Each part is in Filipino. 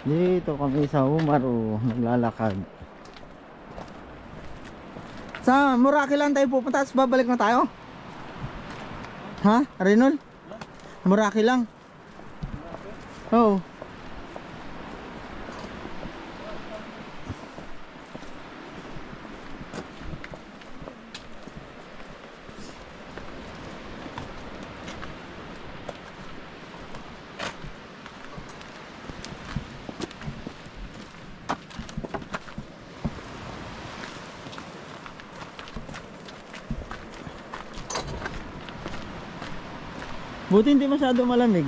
Dito kami sa Umaru, naglalakad. Sa Muraki lang tayo pupunta, tapos babalik na tayo. Ha? Renol? Muraki lang. Oo. Buti hindi masyado malamig.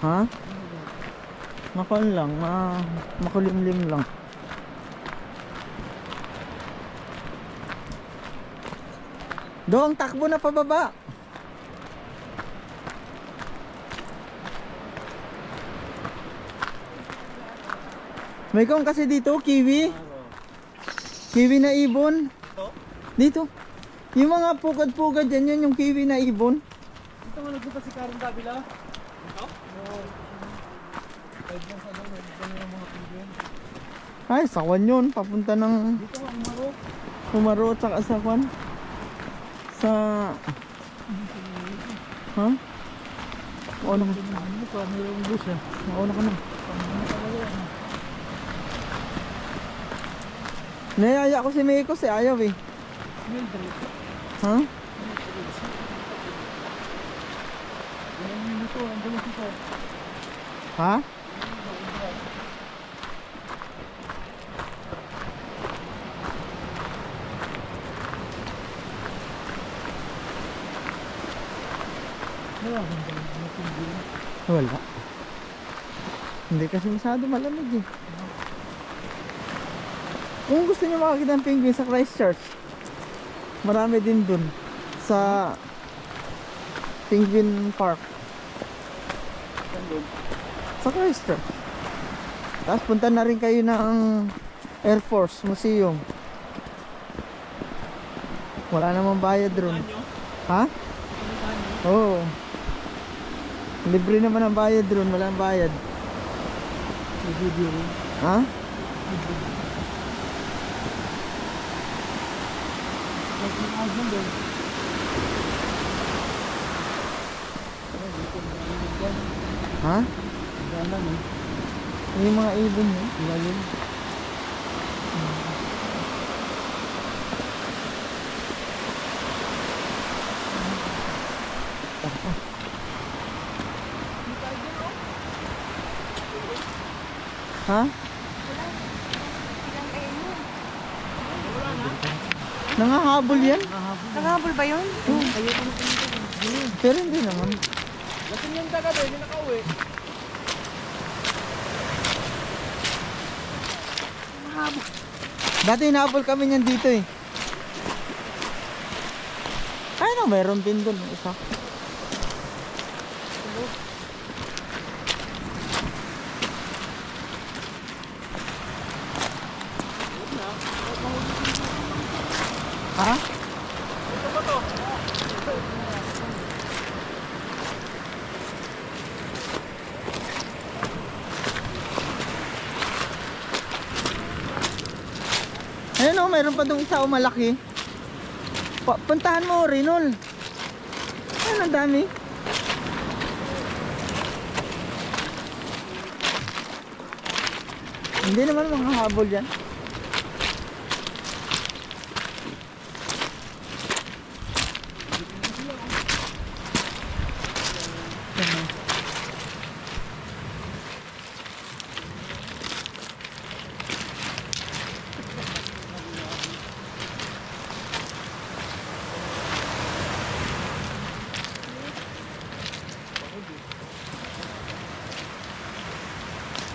Ha? Makon lang, ma makulimlim lang. Doong takbo na pababa. May kong kasi dito, kiwi. Kiwi na ibon. Dito. Yung mga pugad-pugad dyan, yun yung kiwi na ibon. Ito nga nagpunta si Karen Davila. Ito? Oo. Kahit lang sa ano, nagpunta ng mga pinggan. Ay, sawan yun. Papunta ng Dito nga, umaro. Kumaro at saka sa kwan. Sa... Ha? Mauna ka. Ano pa, mayroong bus eh. Ka na. Talaga yan? Nayaya ko si Meiko si ayaw eh. Mildred. Ha? Yan dito, andun si Sir. Ha? Wala. Hindi kasi masyado malamig eh. Kung gusto niyo makakita ng penguin sa Christchurch, marami din dun sa Penguin Park? Sa Christchurch. Tapos punta na rin kayo ng Air Force Museum. Wala namang bayad ron. Nyo? Ha? Nyo? Oo. Libre naman ang bayad ron, walang bayad. May video rin. Ha? Kahit yung agman doon. Pero dito, mga pinggan. Ha? Gana lang eh. Yung mga ibon mo. Lalim. Ha? Nangahabol yan? Nakahabol ba yun? Pero hindi naman. Lasing yung doon, hindi nakauwi. Dati hinahabol kami niyan dito eh. Ay no, meron din doon isa. Ha? Ayun o, mayroon pa doon isa o malaki. Puntahan mo, Rinol. Ayun, ang dami. Hindi naman mga habol yan.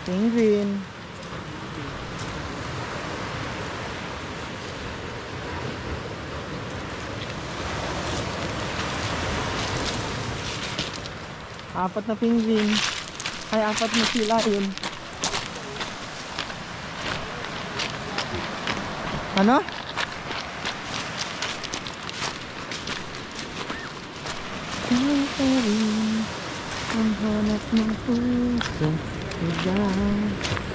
Penguin. Apat na penguin. Ay, apat na sila yun. Ano? Ang hanap ng puso Diba?